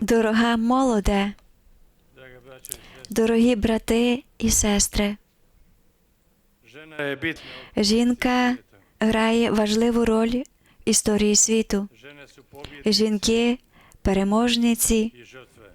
Дорога молоде, дорогі брати і сестри, жінка грає важливу роль в історії світу. Жінки переможниці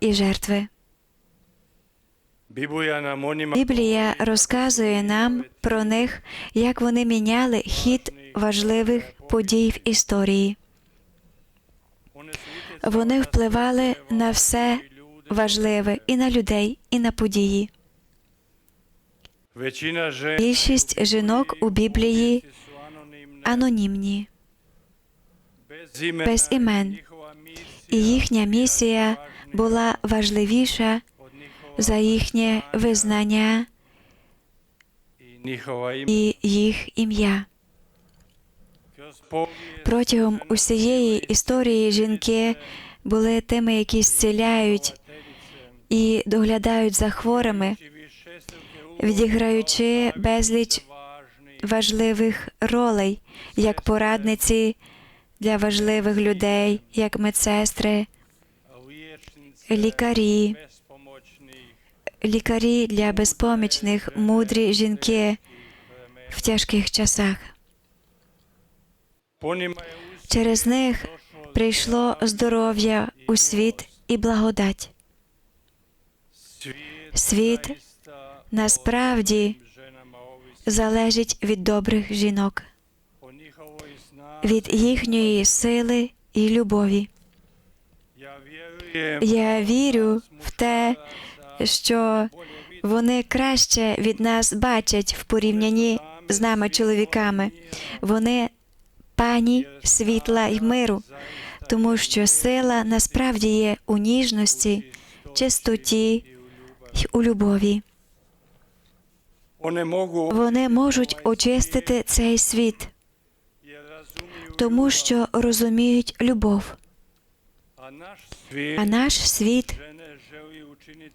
і жертви. Біблія розказує нам про них, як вони міняли хід важливих подій в історії. Вони впливали на все важливе і на людей, і на події. Більшість жінок у Біблії анонімні, без імен, і їхня місія була важливіша за їхнє визнання і їх ім'я. Протягом усієї історії жінки були тими, які зціляють і доглядають за хворими, відіграючи безліч важливих ролей, як порадниці для важливих людей, як медсестри, лікарі, лікарі для безпомічних, мудрі жінки в тяжких часах. Через них прийшло здоров'я у світ і благодать. Світ насправді залежить від добрих жінок, від їхньої сили і любові. Я вірю в те, що вони краще від нас бачать в порівнянні з нами, чоловіками. Вони пані світла й миру, тому що сила насправді є у ніжності, чистоті й у любові. Вони можуть очистити цей світ, тому що розуміють любов. А наш світ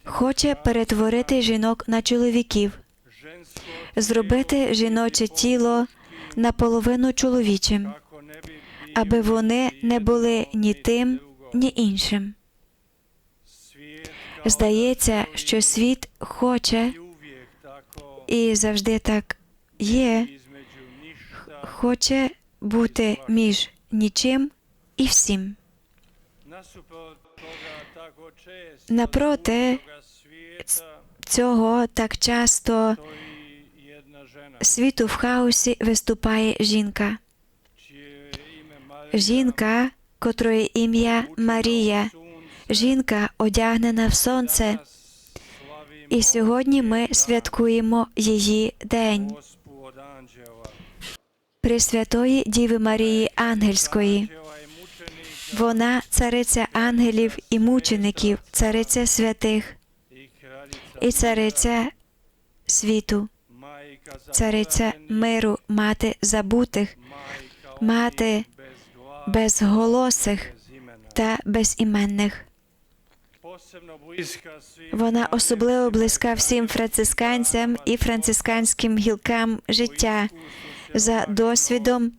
хоче перетворити жінок на чоловіків, зробити жіноче тіло наполовину чоловічим, аби вони не були ні тим, ні іншим. Здається, що світ хоче і завжди так є, хоче бути між нічим і всім. Напроти цього так часто світу в хаосі виступає жінка. Жінка, котрої ім'я Марія, жінка одягнена в сонце. І сьогодні ми святкуємо її день Пресвятої Діви Марії Ангельської. Вона цариця ангелів і мучеників, цариця святих і цариця світу, цариця миру, мати забутих, мати безголосих та безіменних. Вона особливо близька всім францисканцям і францисканським гілкам життя за досвідом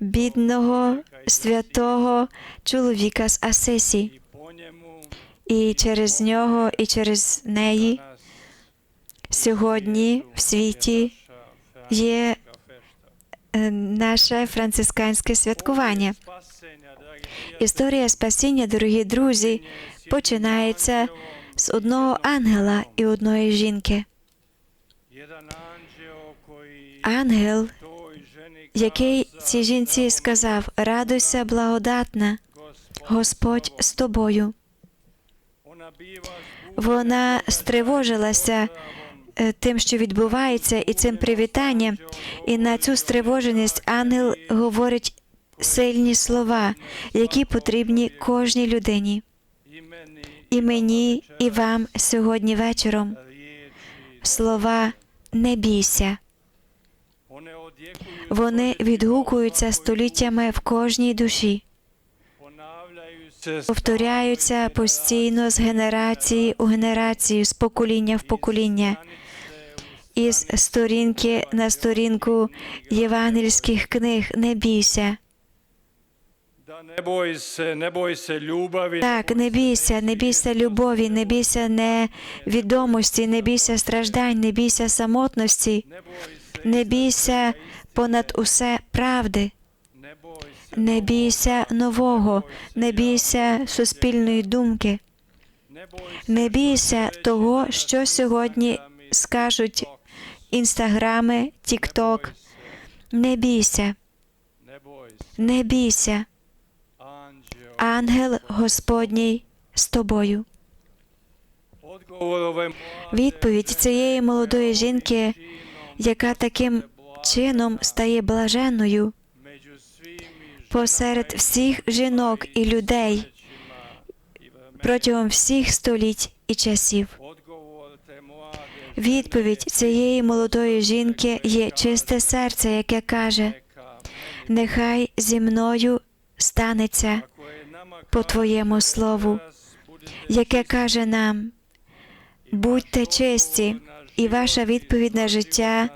бідного святого чоловіка з Асисі. І через нього, і через неї сьогодні в світі є е, наше францисканське святкування. Історія спасіння, дорогі друзі, починається з одного ангела і одної жінки. Ангел, який цій жінці сказав: Радуйся, благодатна, Господь з тобою. Вона стривожилася тим, що відбувається, і цим привітанням. І на цю стривоженість ангел говорить сильні слова, які потрібні кожній людині. І мені, і вам сьогодні вечором слова не бійся. Вони відгукуються століттями в кожній душі, повторяються постійно з генерації у генерацію, з покоління в покоління, із сторінки на сторінку євангельських книг. Не бійся. ne boj se, ne boj. Так, не бійся, не бійся любові, не бійся невідомості, не бійся страждань, не бійся самотності, не бійся понад усе правди, не бійся нового, не бійся суспільної думки, не бійся того, що сьогодні скажуть інстаграми, тікток. Не бійся, не бійся, ангел Господній з тобою. Відповідь цієї молодої жінки, яка таким чином стає блаженною посеред всіх жінок і людей протягом всіх століть і часів. Відповідь цієї молодої жінки є чисте серце, яке каже: Нехай зі мною станеться, по Твоєму слову, яке каже нам: будьте чисті, і ваша відповідь на життя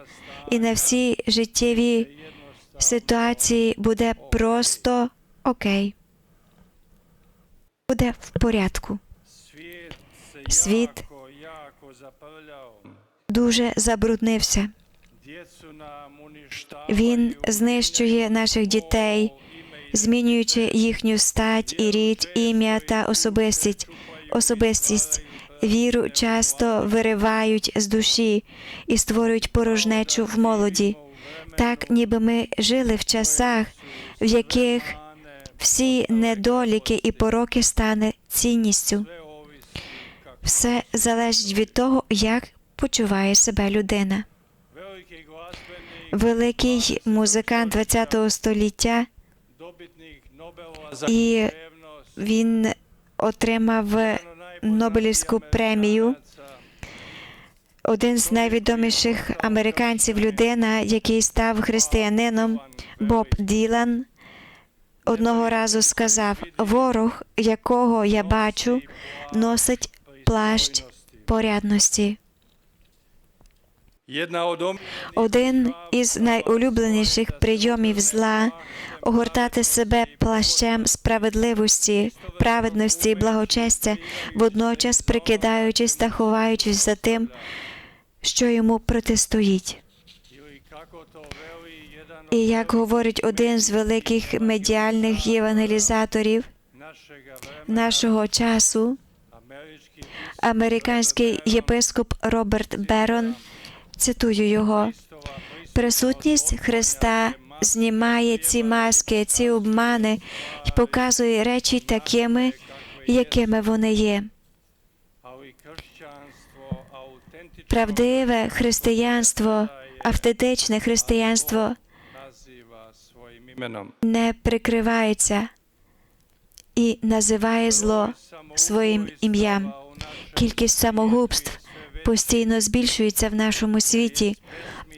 і на всі життєві ситуації буде просто окей. Буде в порядку. svijet Дуже забруднився. Він знищує наших дітей, змінюючи їхню стать і рід, ім'я та особистість. Особистість віру часто виривають з душі і створюють порожнечу в молоді. Так, ніби ми жили в часах, в яких всі недоліки і пороки стане цінністю. Все залежить від того, як почуває себе людина. Великий музикант ХХ століття І він отримав Нобелівську премію. Один з найвідоміших американців, людина, який став християнином, Боб Ділан, одного разу сказав: Ворог, якого я бачу, носить плащ порядності. Один із найулюбленіших прийомів зла огортати себе плащем справедливості, праведності і благочестя, водночас прикидаючись та ховаючись за тим, що йому протистоїть. І як говорить один з великих медіальних євангелізаторів нашого часу, американський єпископ Роберт Берон, цитую його. Присутність Христа знімає ці маски, ці обмани і показує речі такими, якими вони є. Правдиве християнство, автентичне християнство не прикривається і називає зло своїм ім'ям. Кількість самогубств постійно збільшується в нашому світі,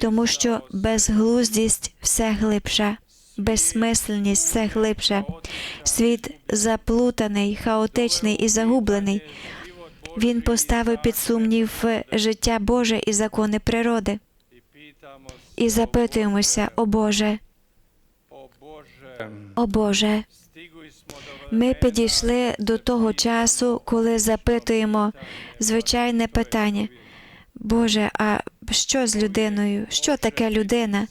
тому що безглуздість все глибша, безсмисленність все глибша. Світ заплутаний, хаотичний і загублений. Він поставив під сумнів життя Боже і закони природи. І запитуємося, о Боже, о Боже, ми підійшли до того часу, коли запитуємо звичайне питання. Боже, а що з людиною? Що таке людина?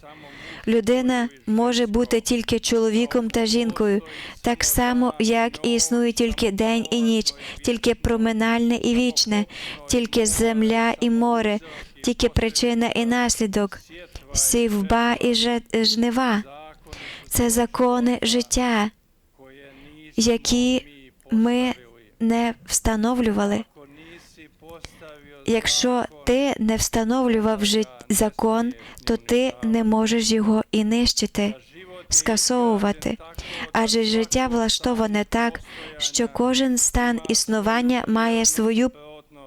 Людина може бути тільки чоловіком та жінкою, так само, як і існує тільки день і ніч, тільки проминальне і вічне, тільки земля і море, тільки причина і наслідок, сівба і жнива. Це закони життя, які ми не встановлювали. Якщо ти не встановлював жит- закон, то ти не можеш його і нищити, скасовувати. Адже життя влаштоване так, що кожен стан існування має свою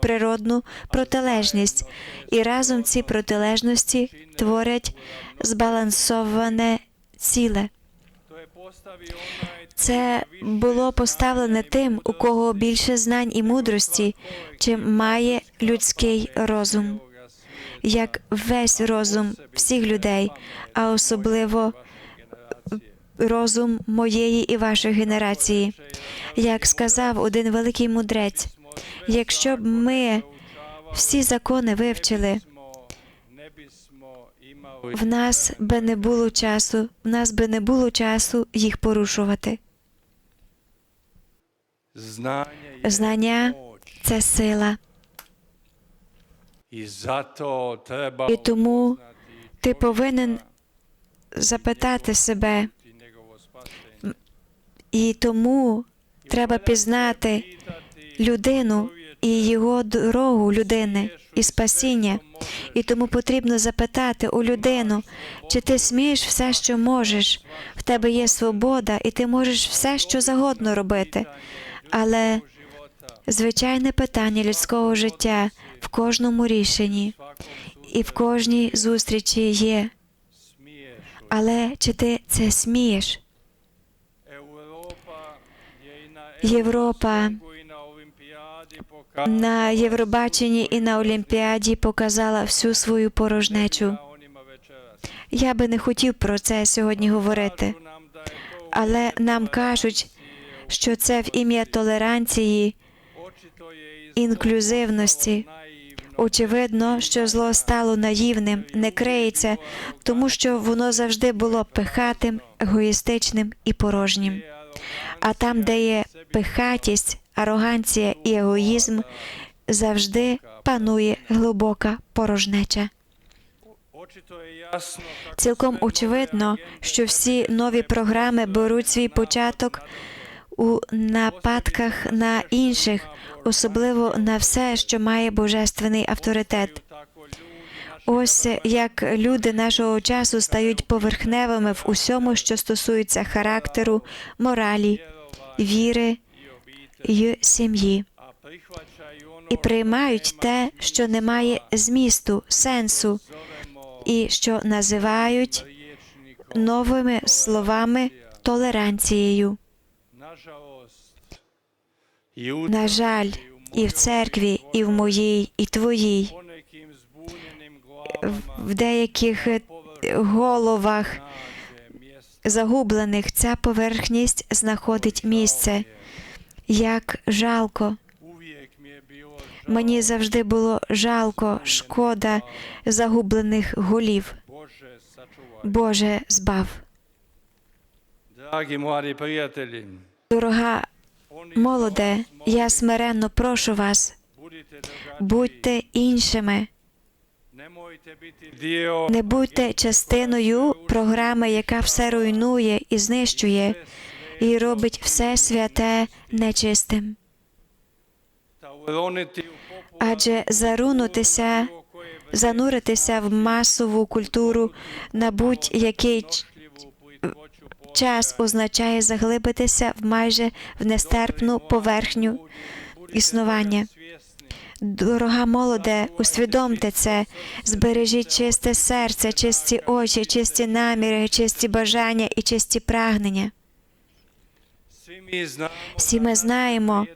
природну протилежність, і разом ці протилежності творять збалансоване ціле. Це було поставлене тим, у кого більше знань і мудрості, чим має людський розум, як весь розум всіх людей, а особливо розум моєї і вашої генерації. Як сказав один великий мудрець, якщо б ми всі закони вивчили, в нас би не було часу, в нас би не було часу їх порушувати. Знання, це сила. І тому ти повинен запитати себе, і тому треба пізнати людину і його дорогу людини і спасіння. І тому потрібно запитати у людину, чи ти смієш все, що можеш. В тебе є свобода, і ти можеш все, що загодно робити. Але звичайне питання людського життя в кожному рішенні і в кожній зустрічі є. Але чи ти це смієш? Європа на Євробаченні і на Олімпіаді показала всю свою порожнечу. Я би не хотів про це сьогодні говорити, але нам кажуть, що це в ім'я толеранції, інклюзивності. Очевидно, що зло стало наївним, не криється, тому що воно завжди було пихатим, егоїстичним і порожнім. А там, де є пихатість, ароганція і егоїзм, завжди панує глибока порожнеча. Цілком очевидно, що всі нові програми беруть свій початок у нападках на інших, особливо на все, що має божественний авторитет. Ось як люди нашого часу стають поверхневими в усьому, що стосується характеру, моралі, віри й сім'ї, і приймають те, що не має змісту, сенсу, і що називають новими словами толеранцією. На жаль, і в церкві, і в моїй, і твоїй, в- деяких е, головах загублених ця поверхність знаходить місце. Як жалко. Мені завжди було жалко, шкода загублених голів. Боже, збав. Dragi mladi Дорога молоде, я смиренно прошу вас, будьте іншими, не будьте частиною програми, яка все руйнує і знищує, і робить все святе нечистим. Адже зарунутися, зануритися в масову культуру на будь-який час означає заглибитися в майже в нестерпну поверхню існування. Дорога молоде, усвідомте це, збережіть чисте серце, чисті очі, чисті наміри, чисті бажання і чисті прагнення. Всі ми знаємо,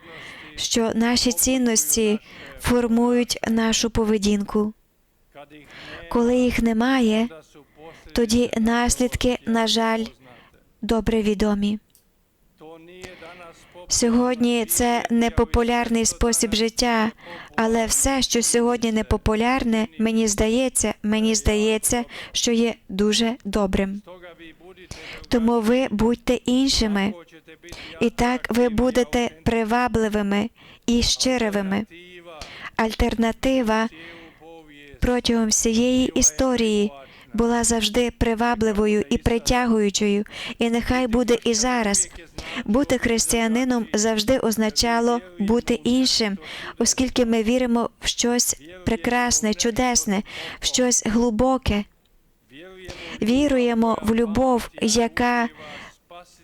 що наші цінності формують нашу поведінку. Коли їх немає, тоді наслідки, на жаль. Добре відомі. Сьогодні це непопулярний спосіб життя, але все, що сьогодні непопулярне, мені здається, мені здається, що є дуже добрим. Тому ви будьте іншими, і так ви будете привабливими і alternativa Альтернатива протягом всієї історії була завжди привабливою і притягуючою, і нехай буде і зараз. Бути християнином завжди означало бути іншим, оскільки ми віримо в щось прекрасне, чудесне, в щось глибоке. Віруємо в любов, яка,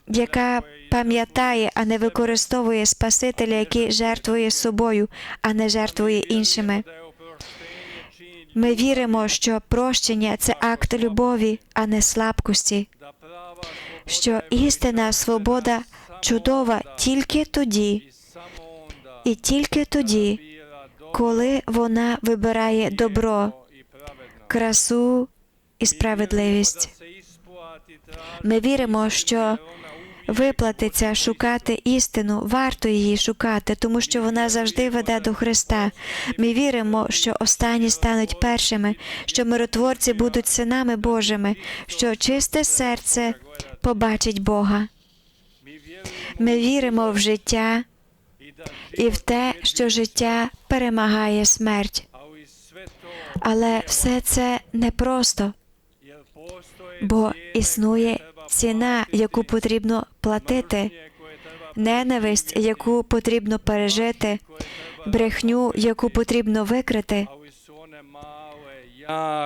яка пам'ятає, а не використовує Спасителя, який жертвує собою, а не жертвує іншими. Ми віримо, що прощення це акт любові, а не слабкості. що істинна свобода чудова тільки тоді, і тільки тоді, коли вона вибирає добро, красу і справедливість. Ми віримо, що виплатиться шукати істину, варто її шукати, тому що вона завжди веде до Христа. Ми віримо, що останні стануть першими, що миротворці будуть синами Божими, що чисте серце побачить Бога. Ми віримо в життя і в те, що життя перемагає смерть. Але все це непросто, бо існує ціна, яку потрібно платити, ненависть, яку потрібно пережити, брехню, яку потрібно викрити,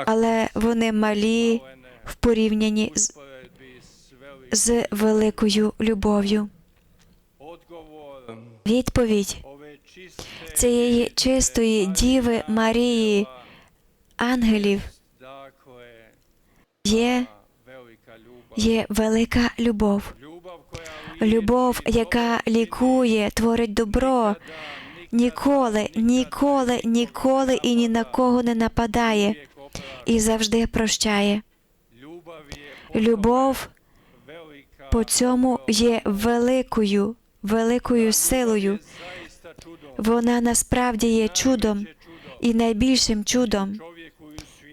але вони малі в порівнянні з, з великою любов'ю. Відповідь цієї чистої Діви Марії, ангелів, є, є велика любов. Любов, яка лікує, творить добро, ніколи, ніколи, ніколи і ні на кого не нападає і завжди прощає. Любов по цьому є великою, великою силою. Вона насправді є чудом і найбільшим чудом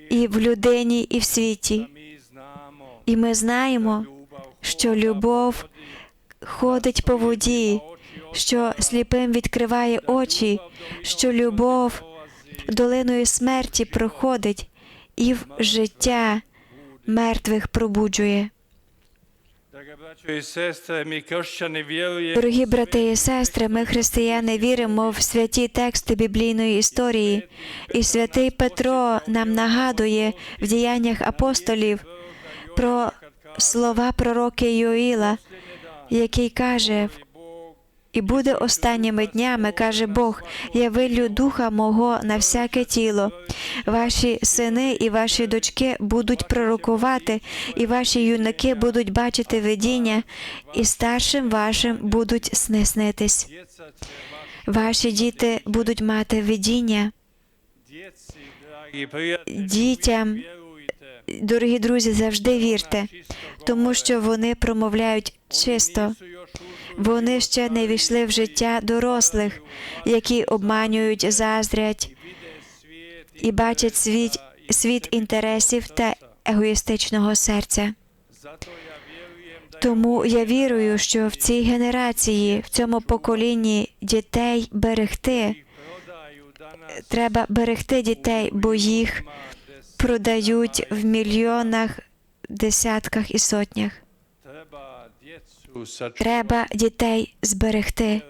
і в людині, і в світі. І ми знаємо, що любов ходить по воді, що сліпим відкриває очі, що любов долиною смерті проходить і в життя мертвих пробуджує. Дорогі брати і сестри, ми християни віримо в святі тексти біблійної історії, і святий Петро нам нагадує в діяннях апостолів про слова пророки Йоїла, який каже, і буде останніми днями, каже Бог, я вилю духа мого на всяке тіло. Ваші сини і ваші дочки будуть пророкувати, і ваші юнаки будуть бачити видіння, і старшим вашим будуть сни снитись. Ваші діти будуть мати видіння. Дітям, дорогі друзі, завжди вірте, тому що вони промовляють чисто. Вони ще не війшли в життя дорослих, які обманюють, заздрять і бачать світ, світ інтересів та егоїстичного серця. Тому я вірую, що в цій генерації, в цьому поколінні дітей берегти. Треба берегти дітей, бо їх продають в мільйонах, десятках і сотнях. Треба дітей зберегти,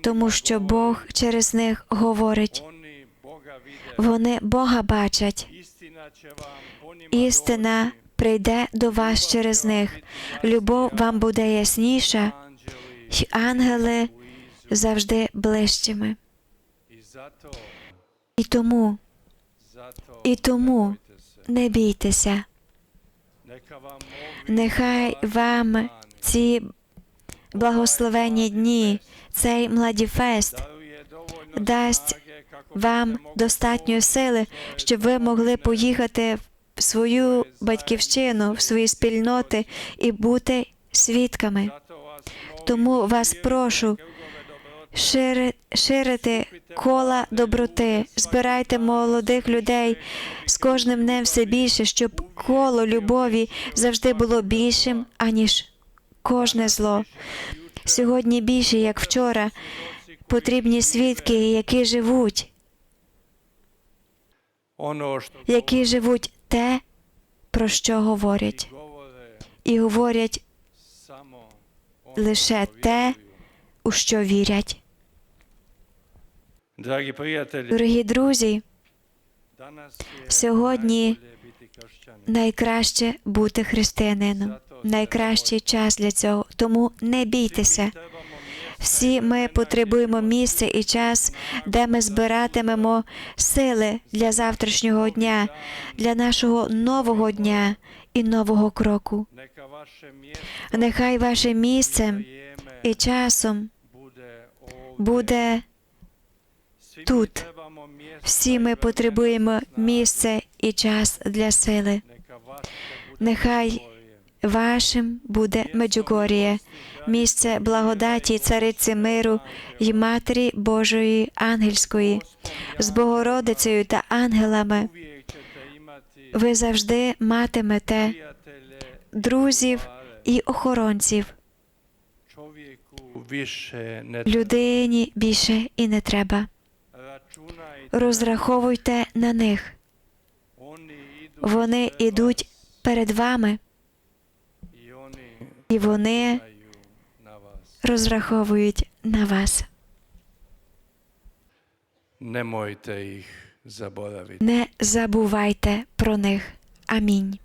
тому що Бог через них говорить. Вони Бога бачать. Істина прийде до вас через них. Любов вам буде ясніша, й ангели завжди ближчими. І тому, і тому не бійтеся. Нехай вам ці благословенні дні, цей младіфест дасть вам достатньо сили, щоб ви могли поїхати в свою батьківщину, в свої спільноти і бути свідками. Тому вас прошу ширити кола доброти, збирайте молодих людей. З кожним днем все більше, щоб коло любові завжди було більшим, аніж кожне зло. Сьогодні більше, як вчора, потрібні свідки, які живуть, які живуть те, про що говорять, і говорять лише те, у що вірять. Дорогі друзі, сьогодні найкраще бути християнином, найкращий час для цього. Тому не бійтеся. Всі ми потребуємо місця і час, де ми збиратимемо сили для завтрашнього дня, для нашого нового дня і нового кроку. Нехай ваше місце і часом буде тут. Всі ми потребуємо місце і час для сили. Нехай вашим буде Меджугор'є, місце благодаті цариці миру й Матері Божої ангельської, з Богородицею та ангелами. Ви завжди матимете друзів і охоронців. Людині більше і не треба. Розраховуйте на них. Вони ідуть перед вами, і вони розраховують на вас. Не забувайте про них. Амінь.